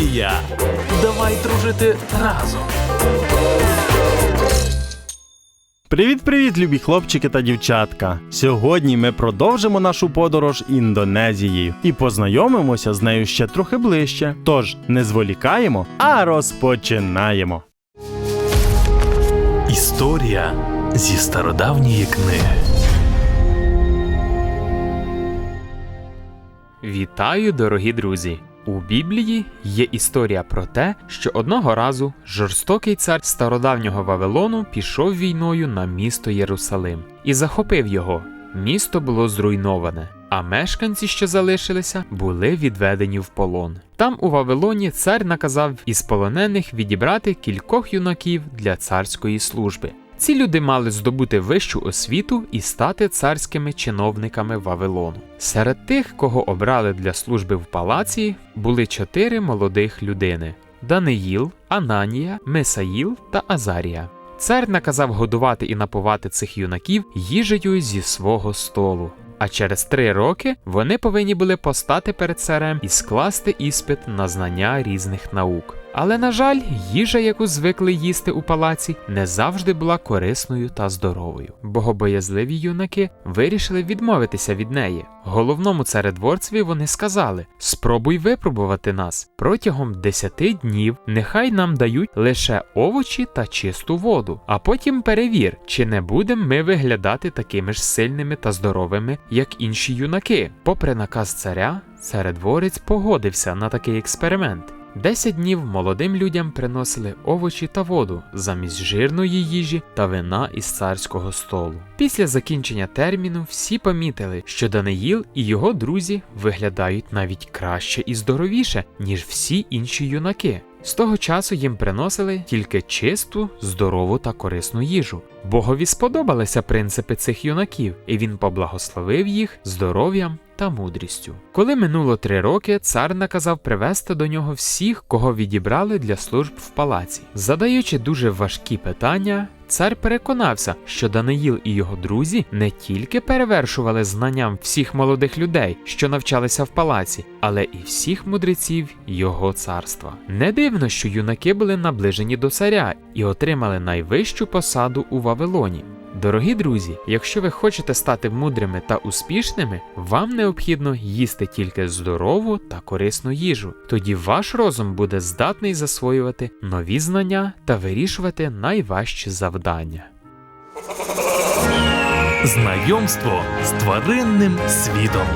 студія. Давай дружити разом. Привіт-привіт, любі хлопчики та дівчатка! Сьогодні ми продовжимо нашу подорож Індонезією і познайомимося з нею ще трохи ближче. Тож не зволікаємо, а розпочинаємо. Історія зі стародавньої книги. Вітаю, дорогі друзі! У Біблії є історія про те, що одного разу жорстокий цар стародавнього Вавилону пішов війною на місто Єрусалим і захопив його. Місто було зруйноване, а мешканці, що залишилися, були відведені в полон. Там у Вавилоні цар наказав із полонених відібрати кількох юнаків для царської служби. Ці люди мали здобути вищу освіту і стати царськими чиновниками Вавилону. Серед тих, кого обрали для служби в палаці, були чотири молодих людини: Даниїл, Ананія, Месаїл та Азарія. Цар наказав годувати і напувати цих юнаків їжею зі свого столу. А через три роки вони повинні були постати перед царем і скласти іспит на знання різних наук. Але, на жаль, їжа, яку звикли їсти у палаці, не завжди була корисною та здоровою. Богобоязливі юнаки вирішили відмовитися від неї. Головному царедворцеві вони сказали: спробуй випробувати нас протягом десяти днів. Нехай нам дають лише овочі та чисту воду, а потім перевір, чи не будемо ми виглядати такими ж сильними та здоровими, як інші юнаки. Попри наказ царя, царедворець погодився на такий експеримент. Десять днів молодим людям приносили овочі та воду замість жирної їжі та вина із царського столу. Після закінчення терміну всі помітили, що Даниїл і його друзі виглядають навіть краще і здоровіше, ніж всі інші юнаки. З того часу їм приносили тільки чисту, здорову та корисну їжу. Богові сподобалися принципи цих юнаків, і він поблагословив їх здоров'ям та мудрістю. Коли минуло три роки, цар наказав привести до нього всіх, кого відібрали для служб в палаці. Задаючи дуже важкі питання, цар переконався, що Даниїл і його друзі не тільки перевершували знанням всіх молодих людей, що навчалися в палаці, але і всіх мудреців його царства. Не дивно, що юнаки були наближені до царя і отримали найвищу посаду у Вавилоні. Дорогі друзі, якщо ви хочете стати мудрими та успішними, вам необхідно їсти тільки здорову та корисну їжу. Тоді ваш розум буде здатний засвоювати нові знання та вирішувати найважчі завдання. Знайомство з тваринним світом.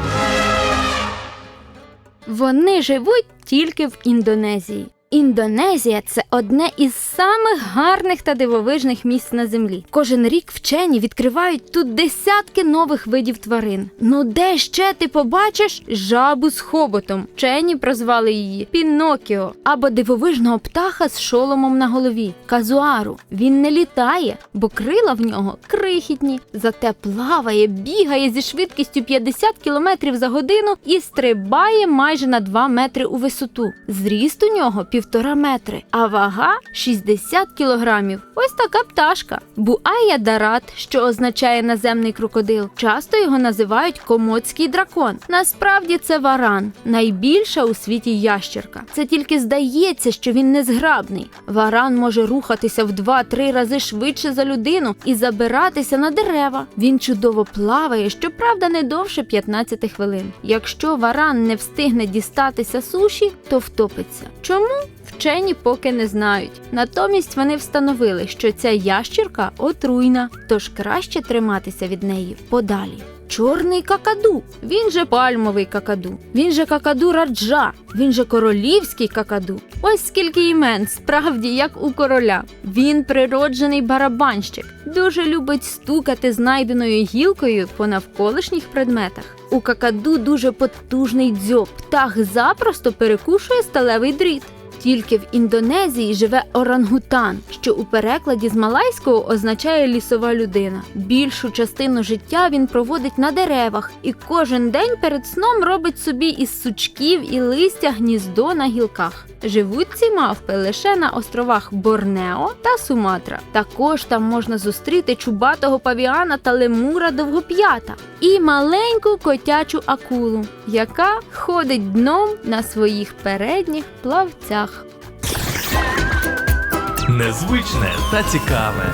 Вони живуть тільки в Індонезії. Індонезія це одне із самих гарних та дивовижних місць на землі. Кожен рік вчені відкривають тут десятки нових видів тварин. Ну де ще ти побачиш жабу з хоботом? Вчені прозвали її Пінокіо або дивовижного птаха з шоломом на голові казуару. Він не літає, бо крила в нього крихітні, зате плаває, бігає зі швидкістю 50 км за годину і стрибає майже на 2 метри у висоту. Зріст у нього півтора метри, а вага 60 кілограмів. Ось така пташка. Буая дарат, що означає наземний крокодил. Часто його називають комоцький дракон. Насправді це варан, найбільша у світі ящерка. Це тільки здається, що він незграбний. Варан може рухатися в 2-3 рази швидше за людину і забиратися на дерева. Він чудово плаває, щоправда, не довше 15 хвилин. Якщо варан не встигне дістатися суші, то втопиться. Чому? Вчені поки не знають. Натомість вони встановили, що ця ящірка отруйна, тож краще триматися від неї подалі. Чорний какаду, він же пальмовий какаду, він же какаду раджа, він же королівський какаду. Ось скільки імен, справді як у короля. Він природжений барабанщик, дуже любить стукати знайденою гілкою по навколишніх предметах. У какаду дуже потужний дзьоб, птах запросто перекушує сталевий дріт. Тільки в Індонезії живе орангутан, що у перекладі з малайського означає лісова людина. Більшу частину життя він проводить на деревах і кожен день перед сном робить собі із сучків і листя гніздо на гілках. Живуть ці мавпи лише на островах Борнео та Суматра. Також там можна зустріти чубатого павіана та лемура довгоп'ята і маленьку котячу акулу, яка ходить дном на своїх передніх плавцях. Незвичне та цікаве.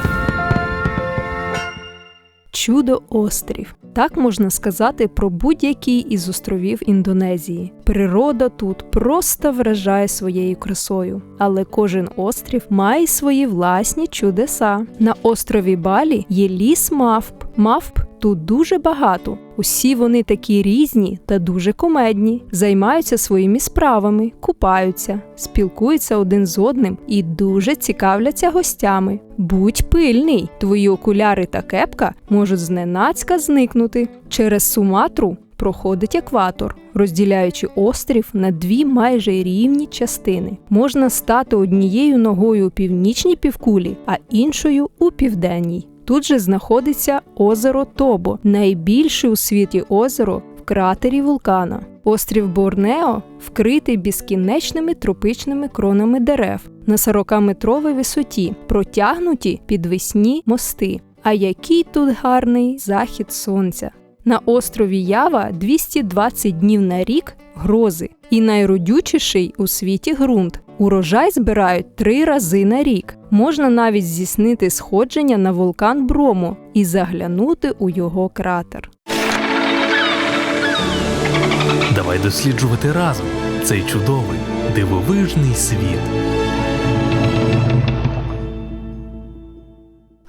Чудо острів. Так можна сказати про будь-який із островів Індонезії. Природа тут просто вражає своєю красою, але кожен острів має свої власні чудеса. На острові Балі є ліс мавп. Мавп тут дуже багато. Усі вони такі різні та дуже комедні, займаються своїми справами, купаються, спілкуються один з одним і дуже цікавляться гостями. Будь пильний, твої окуляри та кепка можуть зненацька зникнути. Через Суматру проходить екватор, розділяючи острів на дві майже рівні частини. Можна стати однією ногою у північній півкулі, а іншою у південній. Тут же знаходиться озеро Тобо, найбільше у світі озеро в кратері вулкана. Острів Борнео вкритий безкінечними тропичними кронами дерев на 40-метровій висоті, протягнуті підвесні мости. А який тут гарний захід сонця! На острові Ява 220 днів на рік грози, і найродючіший у світі ґрунт. Урожай збирають три рази на рік. Можна навіть здійснити сходження на вулкан Бромо і заглянути у його кратер. Давай досліджувати разом цей чудовий, дивовижний світ.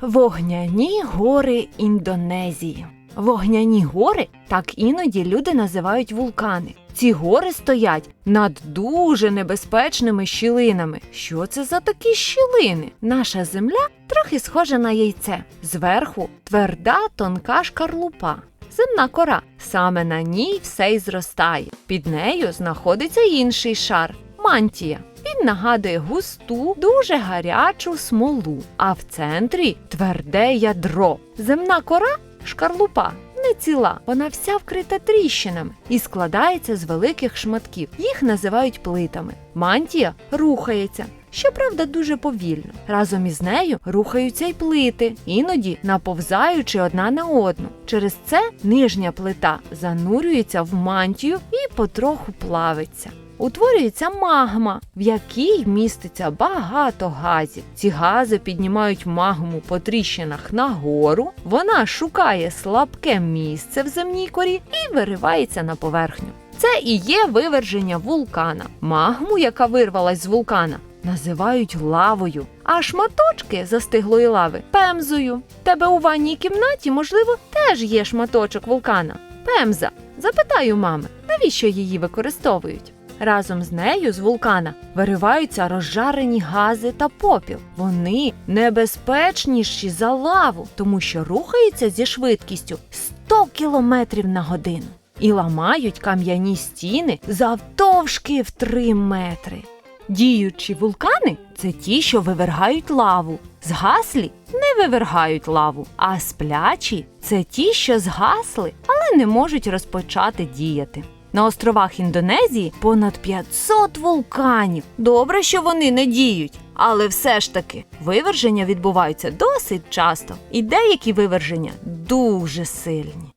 Вогняні гори Індонезії. Вогняні гори так іноді люди називають вулкани. Ці гори стоять над дуже небезпечними щілинами. Що це за такі щілини? Наша земля трохи схожа на яйце. Зверху тверда тонка шкарлупа. Земна кора. Саме на ній все й зростає. Під нею знаходиться інший шар мантія. Він нагадує густу, дуже гарячу смолу, а в центрі тверде ядро. Земна кора шкарлупа. Не ціла, вона вся вкрита тріщинами і складається з великих шматків. Їх називають плитами. Мантія рухається, щоправда, дуже повільно. Разом із нею рухаються й плити, іноді наповзаючи одна на одну. Через це нижня плита занурюється в мантію і потроху плавиться. Утворюється магма, в якій міститься багато газів. Ці гази піднімають магму по тріщинах нагору, вона шукає слабке місце в земній корі і виривається на поверхню. Це і є виверження вулкана. Магму, яка вирвалась з вулкана, називають лавою, а шматочки застиглої лави пемзою. Тебе у ванній кімнаті, можливо, теж є шматочок вулкана. Пемза. Запитаю мами, навіщо її використовують? Разом з нею з вулкана вириваються розжарені гази та попіл. Вони небезпечніші за лаву, тому що рухаються зі швидкістю 100 км на годину і ламають кам'яні стіни завтовшки в 3 метри. Діючі вулкани це ті, що вивергають лаву. Згаслі не вивергають лаву, а сплячі це ті, що згасли, але не можуть розпочати діяти. На островах Індонезії понад 500 вулканів. Добре, що вони не діють, але все ж таки виверження відбуваються досить часто, і деякі виверження дуже сильні.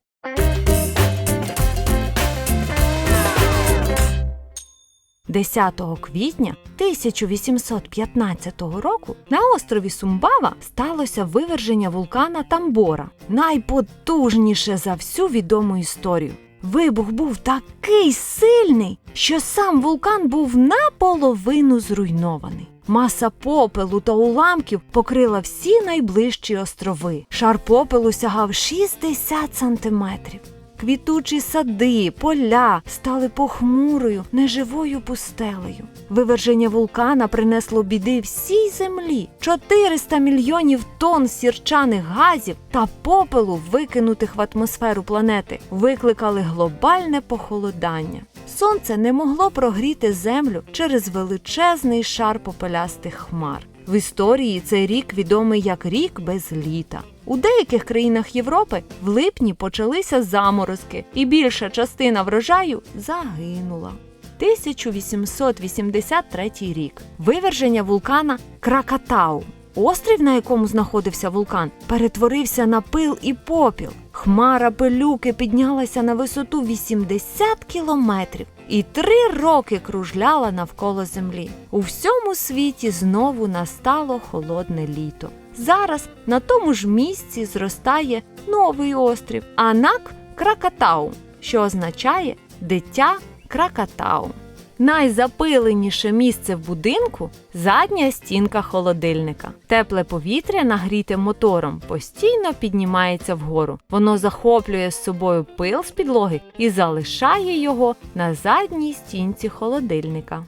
Десятого квітня 1815 року на острові Сумбава сталося виверження вулкана Тамбора, найпотужніше за всю відому історію. Вибух був такий сильний, що сам вулкан був наполовину зруйнований. Маса попелу та уламків покрила всі найближчі острови. Шар попелу сягав 60 сантиметрів. Квітучі сади, поля стали похмурою, неживою пустелею. Виверження вулкана принесло біди всій землі. 400 мільйонів тонн сірчаних газів та попелу, викинутих в атмосферу планети, викликали глобальне похолодання. Сонце не могло прогріти землю через величезний шар попелястих хмар. В історії цей рік відомий як рік без літа. У деяких країнах Європи в липні почалися заморозки, і більша частина врожаю загинула. 1883 рік. Виверження вулкана Кракатау. Острів, на якому знаходився вулкан, перетворився на пил і попіл. Хмара пилюки піднялася на висоту 80 кілометрів і три роки кружляла навколо землі. У всьому світі знову настало холодне літо. Зараз на тому ж місці зростає новий острів Анак Кракатау, що означає дитя Кракатау. Найзапиленіше місце в будинку задня стінка холодильника. Тепле повітря, нагріте мотором, постійно піднімається вгору. Воно захоплює з собою пил з підлоги і залишає його на задній стінці холодильника.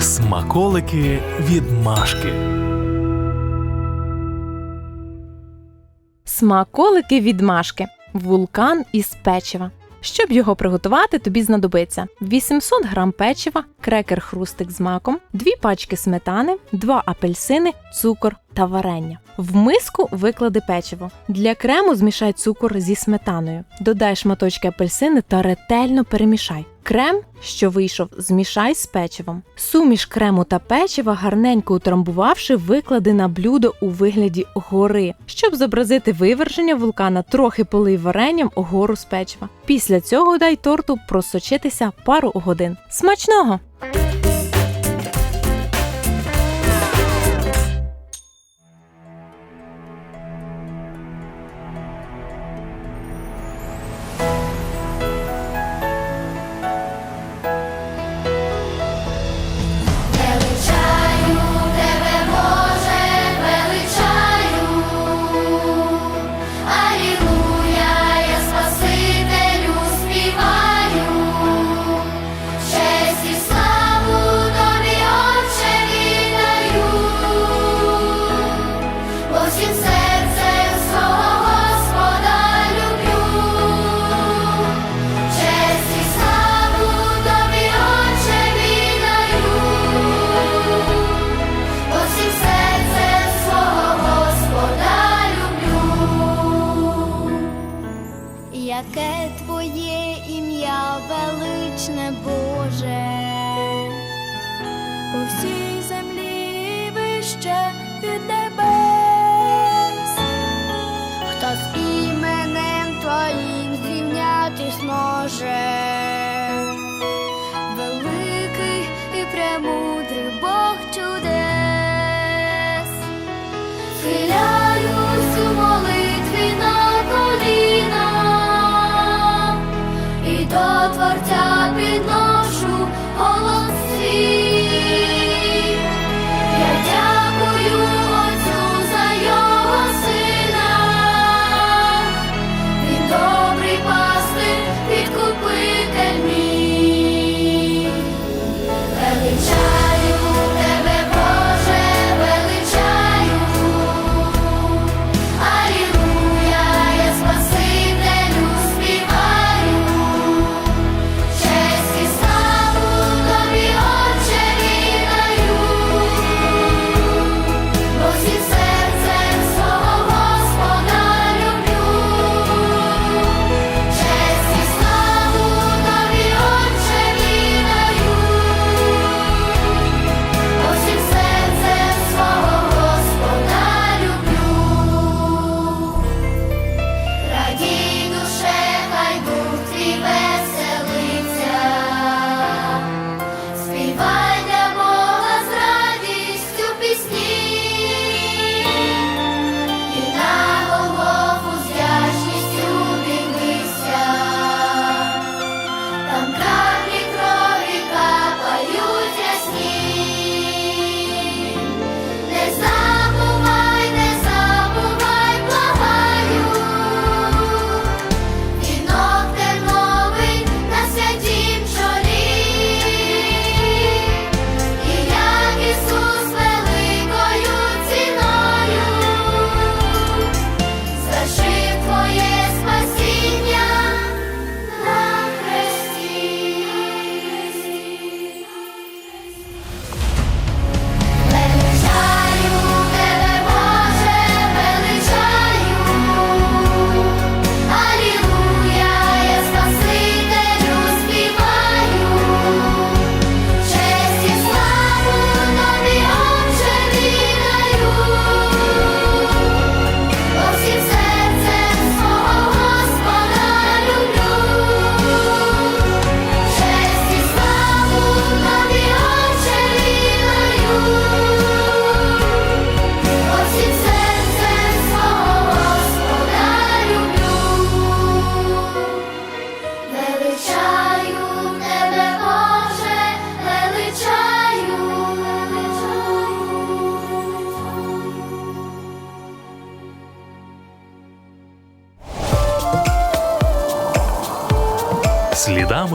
Смаколики від Машки. Смаколики від Машки. Вулкан із печива. Щоб його приготувати, тобі знадобиться 800 грам печива, крекер хрустик з маком, дві пачки сметани, два апельсини, цукор та варення. В миску виклади печиво. Для крему змішай цукор зі сметаною. Додай шматочки апельсини та ретельно перемішай. Крем, що вийшов, змішай з печивом. Суміш крему та печива, гарненько утрамбувавши, виклади на блюдо у вигляді гори. Щоб зобразити виверження вулкана, трохи полий варенням гору з печива. Після цього дай торту просочитися пару годин. Смачного! Яке твоє ім'я величне Боже, по всій землі вище від небес, хто з іменем твоїм зрівнятись може,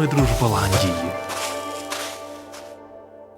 Слідами Дружболандії.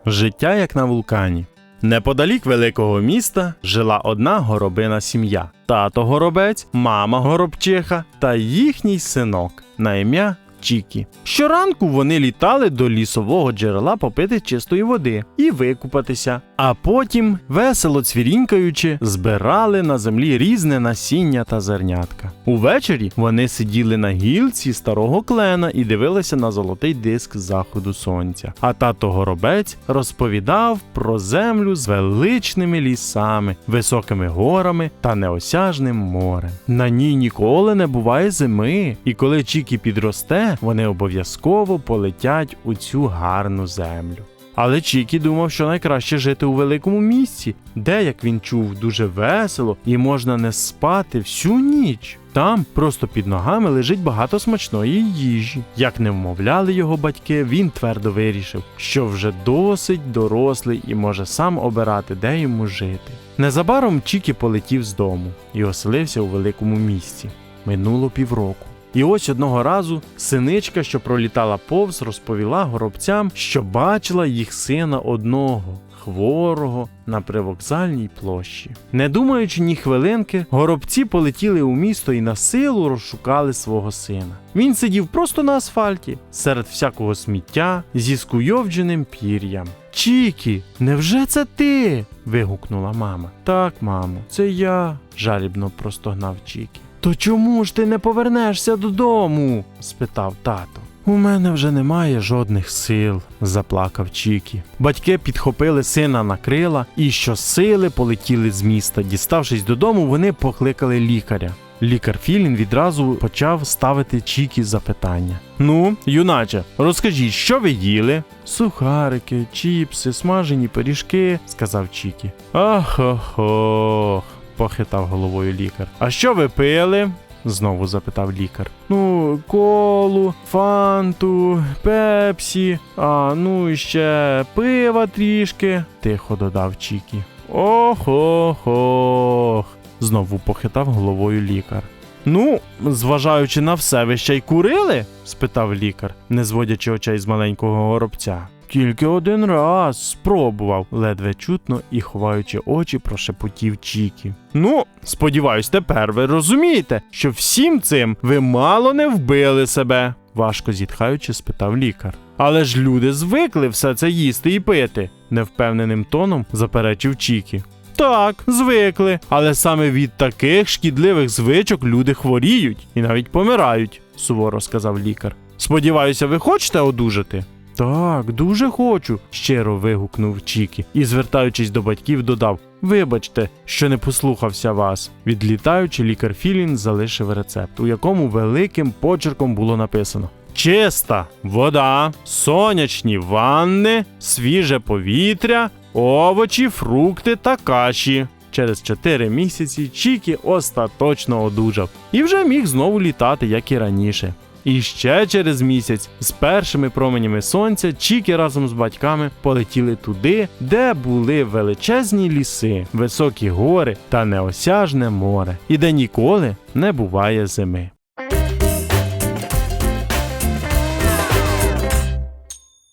Життя як на вулкані. Неподалік великого міста жила одна горобина сім'я: тато горобець, мама горобчиха та їхній синок на ім'я Чікі. Щоранку вони літали до лісового джерела попити чистої води і викупатися, а потім, весело цвірінькаючи, збирали на землі різне насіння та зернятка. Увечері вони сиділи на гілці старого клена і дивилися на золотий диск заходу сонця. А тато горобець розповідав про землю з величними лісами, високими горами та неосяжним морем. На ній ніколи не буває зими, і коли Чікі підросте, вони обов'язково полетять у цю гарну землю. Але Чікі думав, що найкраще жити у великому місці, де, як він чув, дуже весело і можна не спати всю ніч. Там просто під ногами лежить багато смачної їжі. Як не вмовляли його батьки, він твердо вирішив, що вже досить дорослий і може сам обирати, де йому жити. Незабаром Чікі полетів з дому і оселився у великому місті. Минуло півроку. І ось одного разу синичка, що пролітала повз, розповіла горобцям, що бачила їх сина одного, хворого на привокзальній площі. Не думаючи ні хвилинки, горобці полетіли у місто і на силу розшукали свого сина. Він сидів просто на асфальті, серед всякого сміття, зі скуйовдженим пір'ям. Чікі, невже це ти? вигукнула мама. Так, мамо, це я, жалібно простогнав Чікі. То чому ж ти не повернешся додому? спитав тато. У мене вже немає жодних сил, заплакав Чікі. Батьки підхопили сина на крила і щосили полетіли з міста. Діставшись додому, вони покликали лікаря. Лікар Філін відразу почав ставити Чікі запитання. Ну, юначе, розкажіть, що ви їли? Сухарики, чіпси, смажені пиріжки, сказав Чікі. Ах ох ох, похитав головою лікар. А що ви пили? знову запитав лікар. Ну, колу, фанту, пепсі, а ну і ще пива трішки, тихо додав Чікі. Ох ох ох. знову похитав головою лікар. Ну, зважаючи на все, ви ще й курили? спитав лікар, не зводячи очей з маленького горобця. Тільки один раз спробував, ледве чутно і ховаючи очі, прошепотів Чікі. Ну, сподіваюсь, тепер ви розумієте, що всім цим ви мало не вбили себе, важко зітхаючи, спитав лікар. Але ж люди звикли все це їсти і пити, невпевненим тоном заперечив Чікі. Так, звикли, але саме від таких шкідливих звичок люди хворіють і навіть помирають, суворо сказав лікар. Сподіваюся, ви хочете одужати? Так, дуже хочу, щиро вигукнув Чікі і, звертаючись до батьків, додав: Вибачте, що не послухався вас. Відлітаючи, лікар Філін залишив рецепт, у якому великим почерком було написано: Чиста вода, сонячні ванни, свіже повітря, овочі, фрукти та каші. Через 4 місяці Чікі остаточно одужав і вже міг знову літати, як і раніше. І ще через місяць з першими променями сонця Чікі разом з батьками полетіли туди, де були величезні ліси, високі гори та неосяжне море, і де ніколи не буває зими.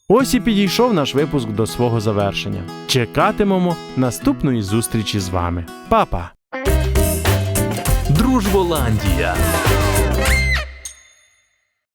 Ось і підійшов наш випуск до свого завершення. Чекатимемо наступної зустрічі з вами. Па-па! Дружболандія.